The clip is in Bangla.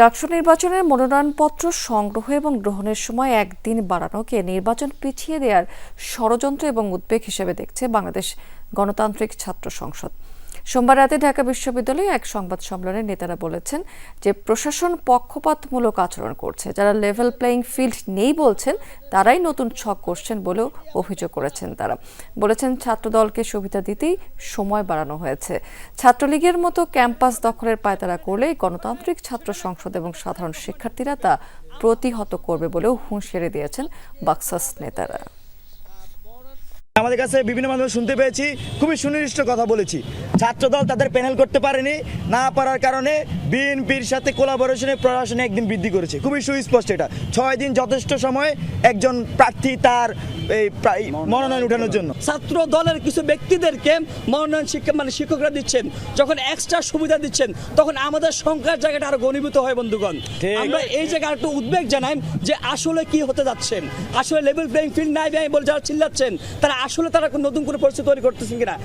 ডাকসু নির্বাচনের মনোনয়নপত্র সংগ্রহ এবং গ্রহণের সময় একদিন বাড়ানোকে নির্বাচন পিছিয়ে দেওয়ার ষড়যন্ত্র এবং উদ্বেগ হিসেবে দেখছে বাংলাদেশ গণতান্ত্রিক ছাত্র সংসদ। সোমবার রাতে ঢাকা বিশ্ববিদ্যালয়ে এক সংবাদ সম্মেলনে নেতারা বলেছেন যে প্রশাসন পক্ষপাতমূলক আচরণ করছে। যারা লেভেল প্লেয়িং ফিল্ড নেই বলছেন, তারাই নতুন ছক করছেন বলেও অভিযোগ করেছেন তারা। বলেছেন, ছাত্রদলকে সুবিধা দিতেই সময় বাড়ানো হয়েছে। ছাত্রলীগের মতো ক্যাম্পাস দখলের পায়তারা করলে গণতান্ত্রিক ছাত্র সংসদ এবং সাধারণ শিক্ষার্থীরা তা প্রতিহত করবে বলেও হুঁশিয়ারি দিয়েছেন বাক্সাস নেতারা। আমাদের কাছে বিভিন্ন মাধ্যমে শুনতে পেয়েছি, খুবই সুনির্দিষ্ট কথা বলেছি। ছাত্রদল তাদের প্যানেল করতে পারেনি না পারার কারণে বিএনপির সাথে কোলাবোরেশনে প্রশাসনে একদিন বৃদ্ধি করেছে। খুবই সুস্পষ্ট এটা। ছয় দিন যথেষ্ট সময় একজন প্রার্থী তার এই মনোনয়ন উঠানোর জন্য। ছাত্র দলের কিছু ব্যক্তিদেরকে মনোনয়ন শিক্ষা মানে শিক্ষকরা দিচ্ছেন যখন এক্সট্রা সুবিধা দিচ্ছেন তখন আমাদের সংখ্যার জায়গাটা আরও ঘনীভূত হয় বন্ধুগণ। আমরা এই জায়গায় একটু উদ্বেগ জানাই যে আসলে কি হতে যাচ্ছে আসলে লেভেল প্লেইং ফিল্ড নাই বলে যারা চিল্লাচ্ছেন তারা আসলে তারা নতুন কোনো পরিস্থিতি তৈরি করতেছেন কিনা?